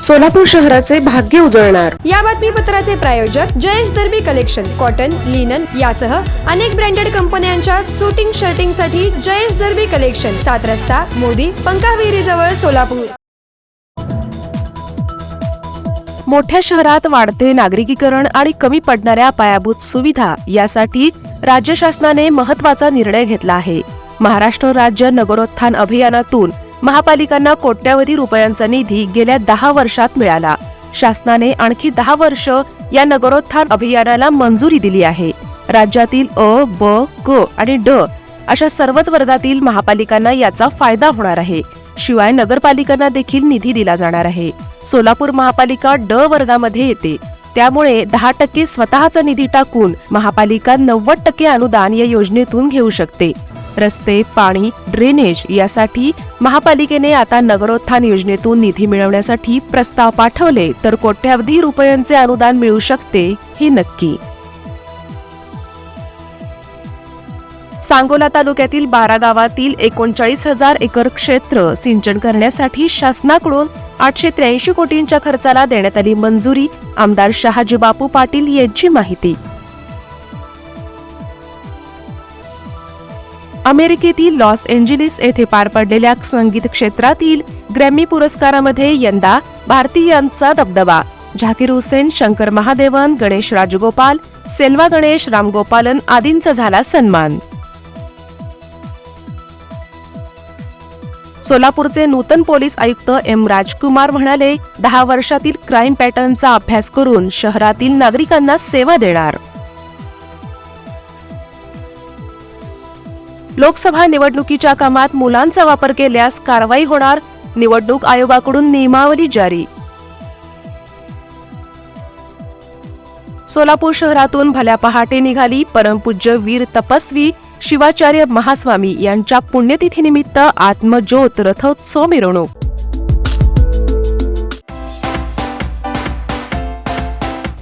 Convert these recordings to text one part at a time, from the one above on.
सोलापूर शहराचे भाग्य उजळणार. या बातमीपत्राचे प्रायोजक Jayesh Darbi collection cotton linen यासह अनेक ब्रँडेड कंपन्यांच्या सुटिंग शर्टिंगसाठी जयेश दर्बी कलेक्शन सात रस्ता मोदी पंकाविहिरी जवळ सोलापूर. मोठ्या शहरात वाढते नागरिकीकरण आणि कमी पडणाऱ्या पायाभूत सुविधा यासाठी राज्य शासनाने महत्त्वाचा निर्णय घेतला आहे. महाराष्ट्र राज्य नगरोत्थान अभियानातून महापालिकांना कोट्यावधी रुपयांचा निधी गेल्या दहा वर्षात मिळाला. शासनाने आणखी दहा वर्ष या नगरोत्थान अभियानाला मंजुरी दिली आहे. राज्यातील अ ब क आणि ड अशा सर्वच वर्गातील महापालिकांना याचा फायदा होणार आहे. शिवाय नगरपालिकांना देखील निधी दिला जाणार आहे. सोलापूर महापालिका ड वर्गामध्ये येते. त्यामुळे दहा टक्के स्वतःचा निधी टाकून महापालिका नव्वद टक्के अनुदान या योजनेतून घेऊ शकते. रस्ते पाणी ड्रेनेज यासाठी महापालिकेने आता नगरोत्थान योजनेतून निधी मिळवण्यासाठी प्रस्ताव पाठवले. तर कोट्यावधी रुपयांचे अनुदान मिळू शकते हे नक्की. सांगोला तालुक्यातील बारा गावातील एकोणचाळीस हजार एकर क्षेत्र सिंचन करण्यासाठी शासनाकडून आठशे त्र्याऐंशी कोटींच्या खर्चाला देण्यात आली मंजुरी. आमदार शहाजी बापू पाटील यांची माहिती. अमेरिकेतील लॉस एंजेलिस येथे पार पडलेल्या संगीत क्षेत्रातील ग्रॅमी पुरस्कारामध्ये यंदा भारतीयांचा दबदबा. झाकीर हुसेन शंकर महादेवन गणेश राजगोपाल सेल्वा गणेश रामगोपालन आदींचा झाला सन्मान. सोलापूरचे नूतन पोलीस आयुक्त एम राजकुमार म्हणाले दहा वर्षातील क्राईम पॅटर्नचा अभ्यास करून शहरातील नागरिकांना सेवा देणार. लोकसभा निवडणुकीच्या कामात मुलांचा वापर केल्यास कारवाई होणार निवडणूक आयोगाकडून नियमावली जारी. सोलापूर शहरातून भल्या पहाटे निघाली परमपूज्य वीर तपस्वी शिवाचार्य महास्वामी यांच्या पुण्यतिथीनिमित्त आत्मज्योत रथोत्सव मिरवणूक.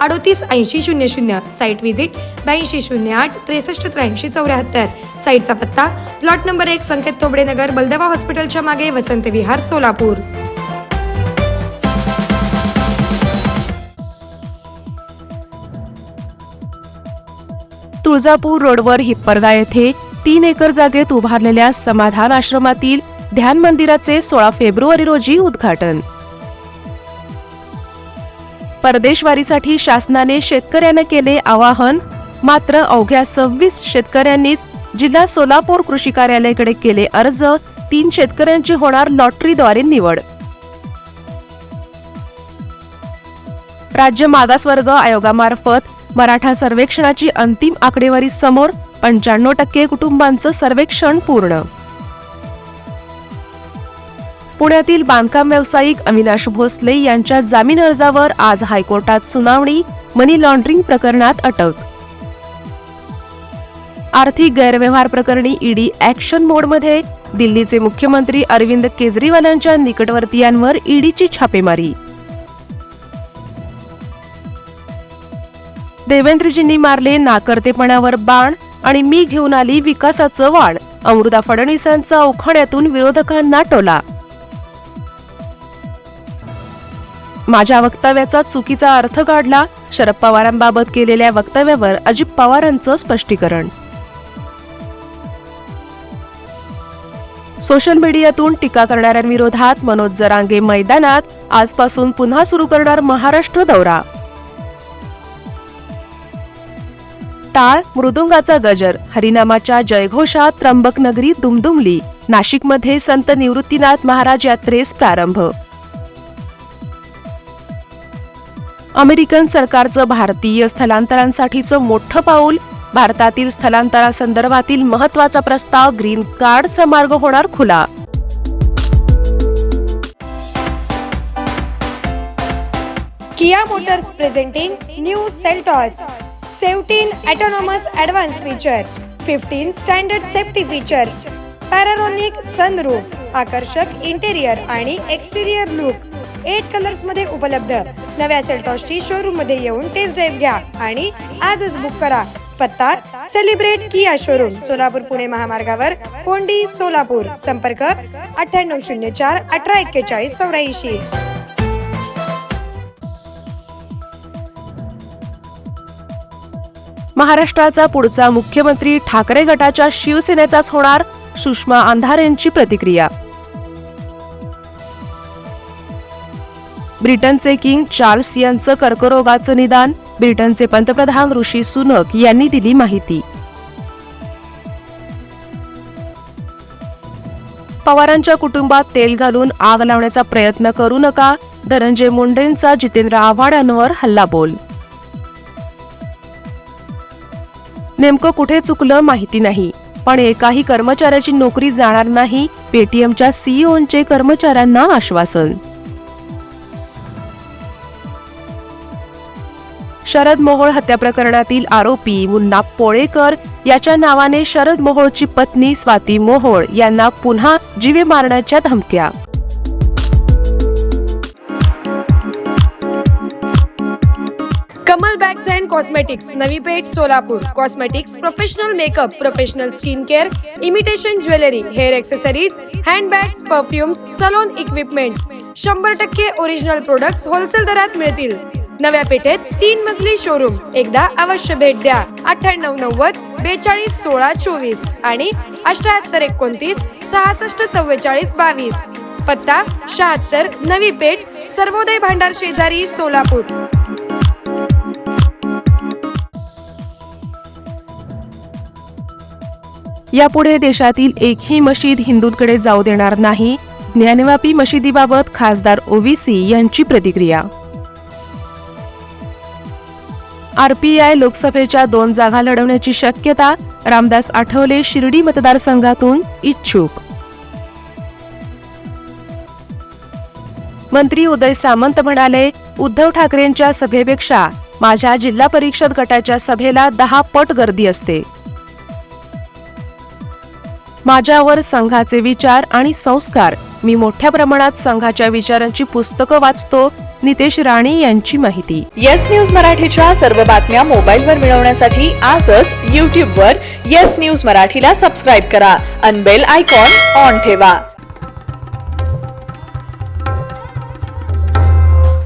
अडोतीस ऐंशी शून्य शून्य. साईट व्हिजिट ब्याऐंशी शून्य आठ त्रेसष्ट त्र्याऐंशी चौऱ्याहत्तर. साईटचा पत्ता प्लॉट नंबर एक संकेत तोबडे नगर बलदवा हॉस्पिटलच्या मागे वसंत विहार सोलापूर. तुळजापूर रोडवर हिप्परदा येथे तीन एकर जागेत उभारलेल्या समाधान आश्रमातील ध्यान मंदिराचे सोळा फेब्रुवारी रोजी उद्घाटन. परदेशवारीसाठी शासनाने शेतकऱ्यांना केले आवाहन मात्र अवघ्या सव्वीस शेतकऱ्यांनीच जिल्हा सोलापूर कृषी कार्यालयाकडे केले अर्ज तीन शेतकऱ्यांची होणार लॉटरीद्वारे निवड. राज्य मागासवर्ग आयोगामार्फत मराठा सर्वेक्षणाची अंतिम आकडेवारी समोर पंच्याण्णव टक्के कुटुंबांचं सर्वेक्षण पूर्ण पुण्यातील बांधकाम व्यावसायिक अविनाश भोसले यांच्या जामीन अर्जावर आज हायकोर्टात सुनावणी मनी लॉन्ड्रिंग प्रकरणात अटक. आर्थिक गैरव्यवहार प्रकरणी ईडी ऍक्शन मोडमध्ये दिल्लीचे मुख्यमंत्री अरविंद केजरीवालांच्या निकटवर्तीयांवर ईडीची छापेमारी. देवेंद्रजींनी मारले नाकर्तेपणावर बाण आणि मी घेऊन आली विकासाचं वाण अमृता फडणवीसांचा उखाण्यातून विरोधकांना टोला. माझ्या वक्तव्याचा चुकीचा अर्थ काढला शरद पवारांबाबत केलेल्या वक्तव्यावर अजित पवारांचं स्पष्टीकरण. सोशल मीडियातून टीका करणाऱ्यांविरोधात मनोज जरांगे मैदानात आजपासून पुन्हा सुरू करणार महाराष्ट्र दौरा. टाळ मृदुंगाचा गजर हरिनामाच्या जयघोषात त्र्यंबक नगरी दुमदुमली नाशिकमध्ये संत निवृत्तीनाथ महाराज यात्रेस प्रारंभ. अमेरिकन सरकारचं भारतीय स्थलांतरांसाठीचं मोठं पाऊल भारतातील स्थलांतरासंदर्भातील महत्त्वाचा प्रस्ताव ग्रीन कार्डचा मार्ग होणार खुला. Kia Motors presenting new Seltos seventeen autonomous advance feature fifteen standard safety features panoramic sunroof आकर्षक इंटेरियर आणि एक्सटेरियर लुक एट कलर्समध्ये उपलब्ध. नव्या सेल्टॉसची शोरूममध्ये येऊन टेस्ट ड्राईव्ह घ्या आणि आजच बुक करा. पत्ता celebrate Kia showroom Solapur Pune महामार्गावर कोंडी सोलापूर. संपर्क अठ्ठ्याण्णव शून्य चार अठरा एक्केचाळीस चौऱ्याऐंशी. महाराष्ट्राचा पुढचा मुख्यमंत्री ठाकरे गटाच्या शिवसेनेचाच होणार सुषमा अंधारेंची प्रतिक्रिया. ब्रिटनचे किंग चार्ल्स यांचं कर्करोगाचं निदान ब्रिटनचे पंतप्रधान ऋषी सुनक यांनी दिली माहिती. पवारांच्या कुटुंबात तेल घालून आग लावण्याचा प्रयत्न करू नका धनंजय मुंडेंचा जितेंद्र आव्हाडांवर हल्लाबोल. नेमकं कुठे चुकलं माहिती नाही पण एकाही कर्मचाऱ्याची नोकरी जाणार नाही पेटीएमच्या सीईओंचे कर्मचाऱ्यांना आश्वासन. शरद मोहोळ हत्या प्रकरणातील आरोपी मुन्ना पोळेकर याच्या नावाने शरद मोहोळची पत्नी स्वाती मोहोळ यांना पुन्हा जीवे मारण्याच्या धमक्या. Kamal bags and cosmetics Navi Peth Solapur. Cosmetics professional makeup professional skin care imitation jewellery hair accessories handbags perfumes salon equipments शंभर टक्के ओरिजिनल प्रोडक्ट्स होलसेल दरात मिळतील. नव्या पेठेत तीन मजली शोरूम एकदा अवश्य भेट द्या. अठ्ठ्याण्णव नव्वद बेचाळीस सोळा चोवीस आणि अठ्याहत्तर एकोणतीस सहासष्ट चव्वेचाळीस बावीस. पत्ता शहात्तर नवी पेठ सर्वोदय भांडार शेजारी सोलापूर. यापुढे देशातील एकही मशीद हिंदूंकडे जाऊ देणार नाही. ज्ञानवापी मशिदीबाबत खासदार ओवीसी यांची प्रतिक्रिया. आरपीआय लोकसभेच्या दोन जागा लढवण्याची शक्यता रामदास आठवले शिर्डी मतदारसंघातून इच्छुक. मंत्री उदय सामंत म्हणाले उद्धव ठाकरेंच्या सभेपेक्षा माझ्या जिल्हा परिषद गटाच्या सभेला दहा पट गर्दी असते. माझ्यावर संघाचे विचार आणि संस्कार मी मोठ्या प्रमाणात संघाच्या विचारांची पुस्तकं वाचतो नितेश राणे यांची माहिती. येस न्यूज मराठीच्या सर्व बातम्या मोबाईलवर मिळवण्यासाठी आजच यूट्यूबवर येस न्यूज मराठीला सबस्क्राईब करा. अनबेल आयकॉन ऑन ठेवा.